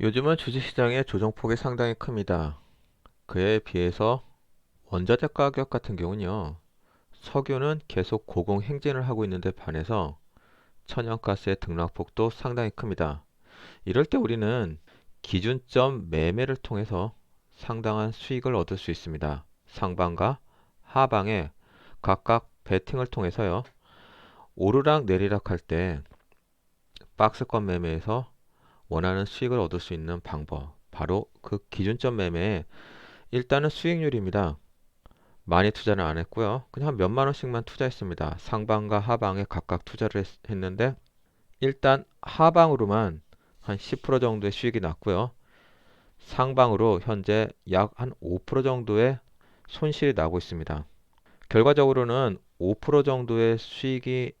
요즘은 주식시장의 조정폭이 상당히 큽니다. 그에 비해서 원자재 가격 같은 경우는요. 석유는 계속 고공 행진을 하고 있는데 반해서 천연가스의 등락폭도 상당히 큽니다. 이럴 때 우리는 기준점 매매를 통해서 상당한 수익을 얻을 수 있습니다. 상방과 하방에 각각 베팅을 통해서요. 오르락 내리락 할 때 박스권 매매에서 원하는 수익을 얻을 수 있는 방법. 바로 그 기준점 매매에 일단은 수익률입니다. 많이 투자는 안 했고요. 그냥 한 몇만 원씩만 투자했습니다. 상방과 하방에 각각 투자를 했, 는데 일단 하방으로만 한 10% 정도의 수익이 났고요. 상방으로 현재 약 한 5% 정도의 손실이 나고 있습니다. 결과적으로는 5% 정도의 수익이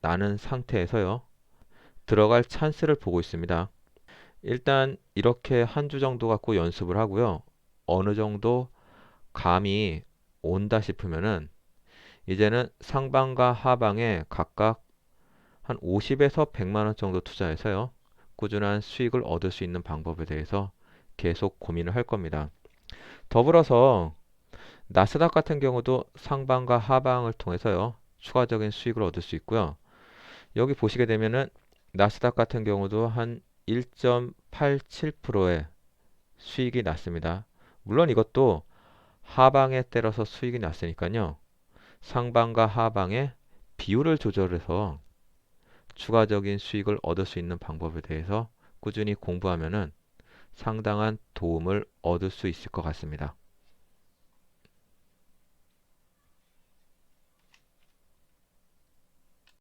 나는 상태에서요. 들어갈 찬스를 보고 있습니다. 일단 이렇게 한 주 정도 갖고 연습을 하고요. 어느 정도 감이 온다 싶으면은 이제는 상방과 하방에 각각 한 50에서 100만 원 정도 투자해서요. 꾸준한 수익을 얻을 수 있는 방법에 대해서 계속 고민을 할 겁니다. 더불어서 나스닥 같은 경우도 상방과 하방을 통해서요. 추가적인 수익을 얻을 수 있고요. 여기 보시게 되면은 나스닥 같은 경우도 한 1.87%의 수익이 났습니다. 물론 이것도 하방에 때려서 수익이 났으니까요. 상방과 하방의 비율을 조절해서 추가적인 수익을 얻을 수 있는 방법에 대해서 꾸준히 공부하면은 상당한 도움을 얻을 수 있을 것 같습니다.